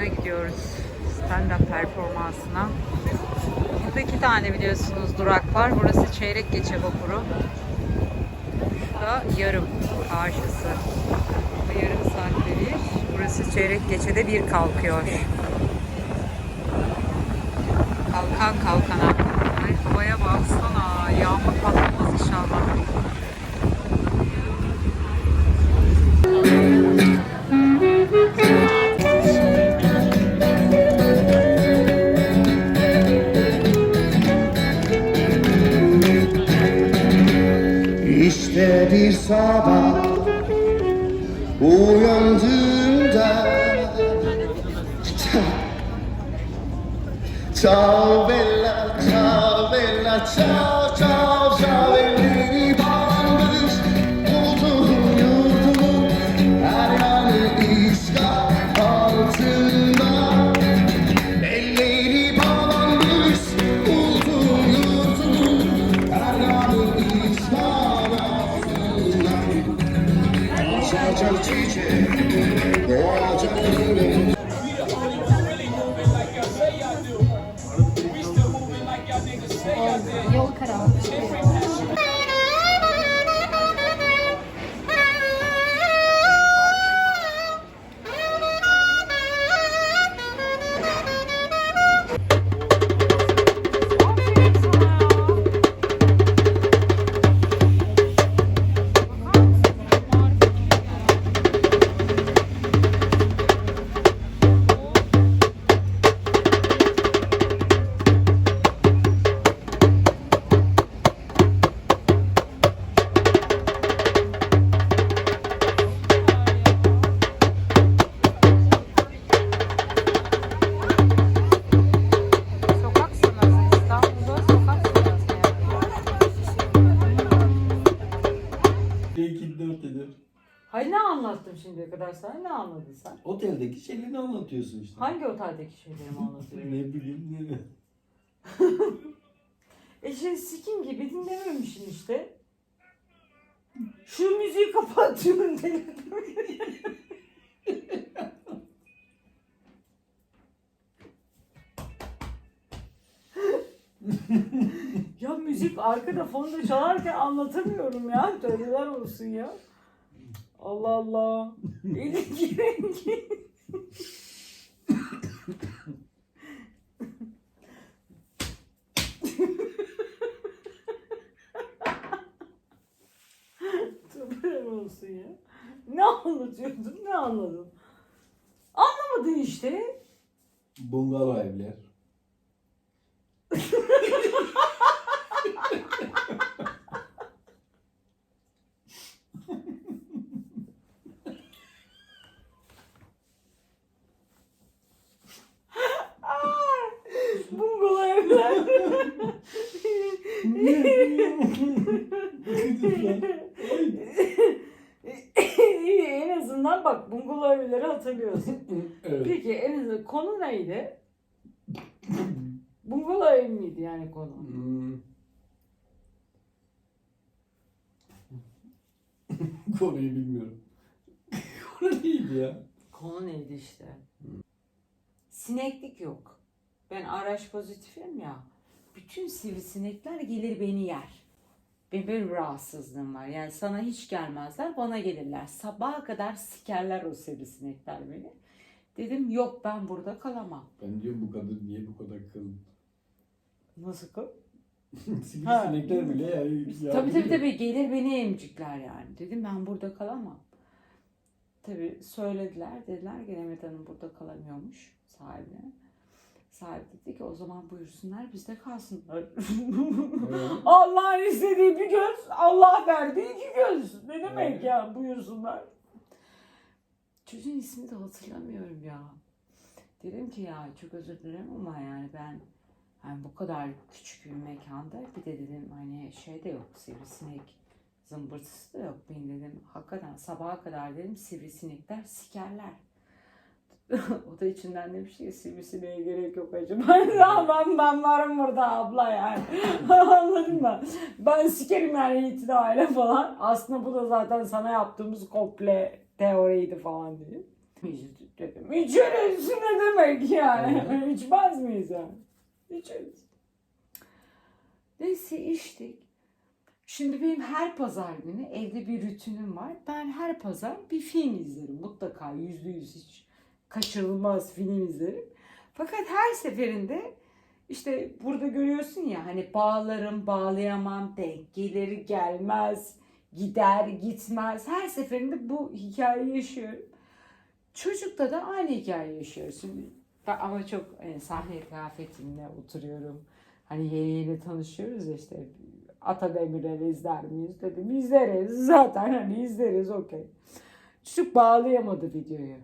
oyununa gidiyoruz. Stand-up performansına. Burada iki tane biliyorsunuz durak var. Burası çeyrek geçe vapuru. Şu da yarım karşısı. Bu yarım saatte bir. Burası çeyrek geçede bir kalkıyor. Kalkan kalkana. Ay havaya baksana. Yağmur patlamaz inşallah. 사방 오영증자. 차벨라 차벨라 차 şimdiye kadar sana? Ne anladın sen? Oteldeki şeylerini anlatıyorsun işte. Hangi oteldeki şeylerimi anlatıyorum? Ne bileyim ne. e şey sikim gibi dinlememişsin işte. Şu müziği kapat diyorum dedim. ya müzik arkada fonda çalarken anlatamıyorum ya. Tövbeler olsun ya. Allah Allah. Elim rengi. Tövbeler olsun ya. Ne anlatıyordun? Ne anladın? Anlamadın işte. Bungalov evler. Bungalov evler. İyi en azından bak bungalov evleri hatırlıyorsun. evet. Peki en azından konu neydi? Bungalov ev miydi yani konu? Hmm. Konuyu bilmiyorum. Konu neydi ya? Konu neydi işte? Sineklik yok. Ben araç pozitifim ya. Bütün sivrisinekler gelir beni yer. Benim böyle bir rahatsızlığım var. Yani sana hiç gelmezler, bana gelirler. Sabaha kadar sikerler o sivrisinekler beni. Dedim yok ben burada kalamam. Ben diyorum bu kadın niye bu kadar kalın? Nasıl kal? Sivrisinekler bile yani. Tabii tabii tabii gelir beni emcikler yani. Dedim ben burada kalamam. Tabii söylediler. Dediler ki Demet Hanım burada kalamıyormuş sahibine. Sahibi dedi ki o zaman buyursunlar bizde kalsınlar. Allah'ın istediği bir göz, Allah verdiği iki göz. Ne demek Evet. ya buyursunlar. Çocuğun ismini de hatırlamıyorum ya. Dedim ki ya çok özür dilerim ama yani ben hani bu kadar küçük bir mekanda bir de dedim hani şey de yok sivrisinek zımbırtısı da yok benim dedim hakikaten sabaha kadar dedim sivrisinekler sikerler. o da içinden demiş ki sivrisineğe gerek yok acaba. ben, ben varım burada abla yani. Anladın mı? Ben sikerim yani itidayla falan. Aslında bu da zaten sana yaptığımız komple teoriydi falan diye. Dedim. İçeriz ne demek yani? İçmez miyiz yani? İçeriz. Neyse içtik. Şimdi benim her pazar günü evde bir rutinim var. Ben her pazar bir film izlerim. Mutlaka yüzde yüz hiç kaçırılmaz film izlerim. Fakat her seferinde işte burada görüyorsun ya hani bağlarım, bağlayamam, denk gelir, gelmez, gider, gitmez. Her seferinde bu hikayeyi yaşıyorum. Çocukta da aynı hikayeyi yaşıyoruz. Şimdi ama çok e, sahne kıyafetimle oturuyorum. Hani yeni yeni tanışıyoruz ya işte Ata Demirer'i izler miyiz dedim. İzleriz zaten hani izleriz okey. Çocuk bağlayamadı videoyu.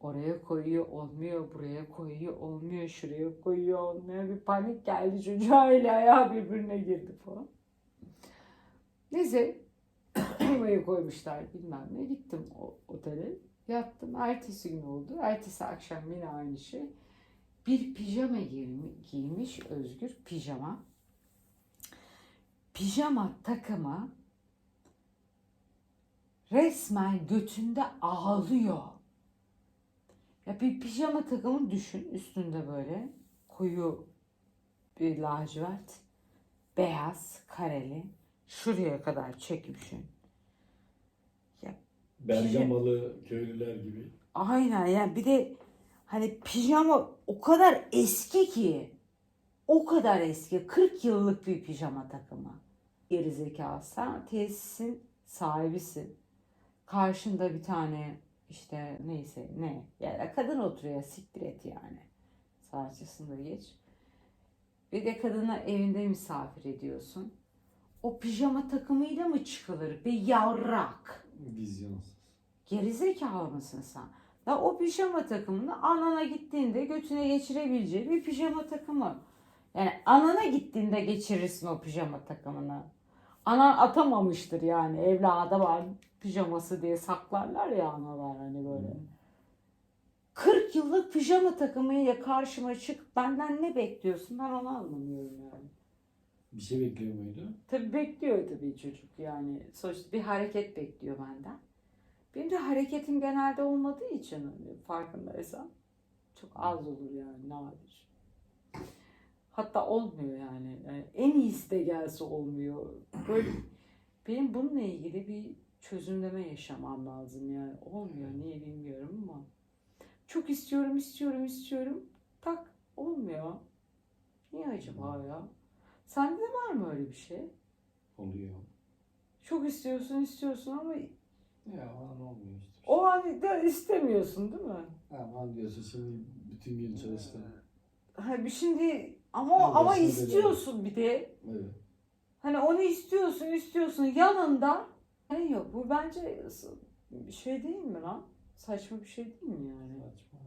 Oraya koyuyor olmuyor, buraya koyuyor olmuyor, şuraya koyuyor olmuyor. Bir panik geldi çocuğa ile ayağı birbirine girdi falan. Neyse klimayı koymuşlar bilmem ne. Gittim o otele. Yattım. Ertesi gün oldu. Ertesi akşam yine aynı şey. Bir pijama giymi- giymiş Özgür. Pijama. Pijama takımı resmen götünde ağlıyor. Ya bir pijama takımı düşün. Üstünde böyle koyu bir lacivert. Beyaz, kareli. Şuraya kadar çekmişsin. Bergamalı köylüler gibi. Aynen yani bir de hani pijama o kadar eski ki o kadar eski 40 yıllık bir pijama takımı. Gerizekalı sen tesisin sahibisin. Karşında bir tane işte neyse ne yani kadın oturuyor siktir et yani. Sarçısını da geç. Bir de kadına evinde misafir ediyorsun. O pijama takımıyla mı çıkılır? Bir yavrak. Vizyonsuz. Gerizekalı mısın sen? Ya o pijama takımını anana gittiğinde götüne geçirebileceği bir pijama takımı. Yani anana gittiğinde geçirirsin o pijama takımını. Anan atamamıştır yani evlada var pijaması diye saklarlar ya analar hani böyle. 40 yıllık pijama takımıyla karşıma çık benden ne bekliyorsun ben onu anlamıyorum yani. Bir şey bekliyor muydu? Tabii bekliyor tabii çocuk yani. Sonuçta bir hareket bekliyor benden. Benim de hareketim genelde olmadığı için hani farkındaysan çok az olur yani nadir. Hatta olmuyor yani. yani en iyisi de gelse olmuyor. Böyle benim bununla ilgili bir çözümleme yaşamam lazım yani. Olmuyor niye bilmiyorum ama. Çok istiyorum istiyorum istiyorum. Tak olmuyor. Niye acaba ya? Sende de var mı öyle bir şey? Oluyor. Çok istiyorsun istiyorsun ama Ya aman olmuyor işte. o an da istemiyorsun değil mi? Aman diyorsun şimdi bütün gün çalıştım. Ha bir şimdi ama Ben ama başında istiyorsun bir de. Evet. Hani onu istiyorsun istiyorsun yanında. Hani yok bu bence bir şey değil mi lan? Saçma bir şey değil mi yani? Saçma.